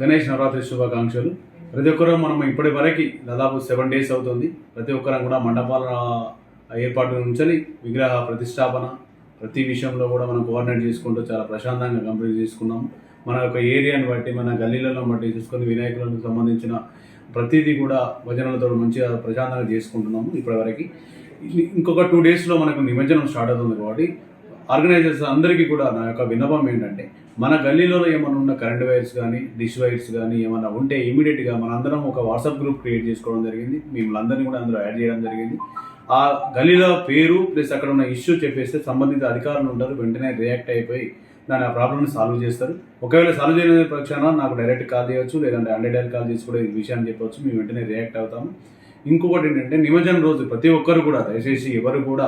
గణేష్ నవరాత్రి శుభాకాంక్షలు. ప్రతి ఒక్కరూ మనం ఇప్పటి వరకు దాదాపు సెవెన్ డేస్ అవుతుంది. ప్రతి ఒక్కరం కూడా మండపాల ఏర్పాటు ఉంచని విగ్రహ ప్రతిష్టాపన ప్రతి విషయంలో కూడా మనం కోఆర్డినేట్ చేసుకుంటూ చాలా ప్రశాంతంగా కంప్లీట్ చేసుకున్నాం. మన యొక్క ఏరియాని బట్టి మన గల్లీలను బట్టి చూసుకొని వినాయకులకు సంబంధించిన ప్రతిదీ కూడా భజనలతో మంచిగా ప్రశాంతంగా చేసుకుంటున్నాము ఇప్పటివరకు ఇంకొక టూ డేస్లో మనకు నిమజ్జనం స్టార్ట్ అవుతుంది కాబట్టి ఆర్గనైజర్స్ అందరికీ కూడా నా యొక్క విన్నపం ఏంటంటే మన గల్లీలో ఏమైనా ఉన్న కరెంట్ వైర్స్ కానీ డిష్ వైర్స్ కానీ ఏమైనా ఉంటే ఇమీడియట్గా మనందరం ఒక వాట్సాప్ గ్రూప్ క్రియేట్ చేసుకోవడం జరిగింది. మిమ్మల్ని అందరినీ కూడా అందులో యాడ్ చేయడం జరిగింది. ఆ గల్లీలో పేరు ప్లస్ అక్కడ ఉన్న ఇష్యూ చెప్పేస్తే సంబంధిత అధికారులు ఉంటారు. వెంటనే రియాక్ట్ అయిపోయి దాని ఆ ప్రాబ్లమ్ని సాల్వ్ చేస్తారు. ఒకవేళ సాల్వ్ చేయలేని పక్షాన నాకు డైరెక్ట్ కాల్ చేయొచ్చు లేదంటే అండర్ డైల్ కాల్ చేసి కూడా ఈ విషయాన్ని చెప్పవచ్చు మేము వెంటనే రియాక్ట్ అవుతాము. ఇంకొకటి ఏంటంటే నిమజ్జనం రోజు ప్రతి ఒక్కరు కూడా దయచేసి ఎవరు కూడా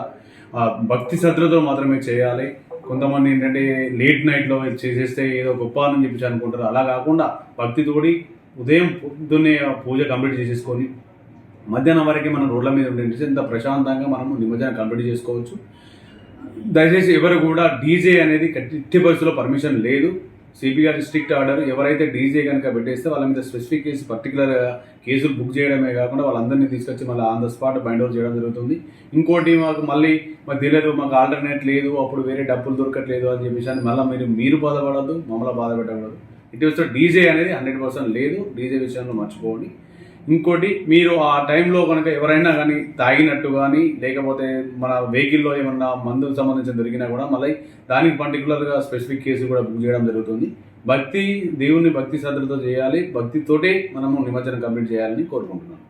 భక్తి శ్రద్ధలతో మాత్రమే చేయాలి. కొంతమంది ఏంటంటే లేట్ నైట్లో చేసేస్తే ఏదో గొప్ప అని చెప్పేసి అనుకుంటారు అలా కాకుండా భక్తితోడి ఉదయం పొద్దున్నే పూజ కంప్లీట్ చేసేసుకొని మధ్యాహ్నం వరకు మనం రోడ్ల మీద ఉండే ఇంత ప్రశాంతంగా మనము నిమజ్జనం కంప్లీట్ చేసుకోవచ్చు. దయచేసి ఎవరు కూడా డీజే అనేది ఎట్టి పరిస్థితుల్లో పర్మిషన్ లేదు. సిపి గారి స్ట్రిక్ట్ ఆర్డర్ ఎవరైతే డీజే కనుక పెట్టేస్తే వాళ్ళ మీద స్పెసిఫిక్ కేసు పర్టికులర్ కేసులు బుక్ చేయడమే కాకుండా వాళ్ళందరినీ తీసుకొచ్చి మళ్ళీ on the spot bind out చేయడం జరుగుతుంది. ఇంకోటి మాకు మళ్ళీ మాకు తెలియదు మాకు ఆల్టర్నేట్ లేదు అప్పుడు వేరే డబ్బులు దొరకట్లేదు అని చెప్పేసి అని మళ్ళీ మీరు మీరు బాధపడద్దు మమ్మల్ని బాధ పెట్టకూడదు. ఇటు వస్తే డీజే అనేది హండ్రెడ్ పర్సెంట్ లేదు డీజే విషయంలో మర్చిపోండి. ఇంకోటి మీరు ఆ టైంలో కనుక ఎవరైనా కానీ తాగినట్టు కానీ లేకపోతే మన వెహికల్లో ఏమన్నా మందుకు సంబంధించిన దొరికినా కూడా మళ్ళీ దానికి పర్టికులర్గా స్పెసిఫిక్ కేసు కూడా బుక్ చేయడం జరుగుతుంది. భక్తి దేవుని భక్తి శ్రద్ధలతో చేయాలి. భక్తితోటే మనము నిమజ్జనం కంప్లీట్ చేయాలని కోరుకుంటున్నాను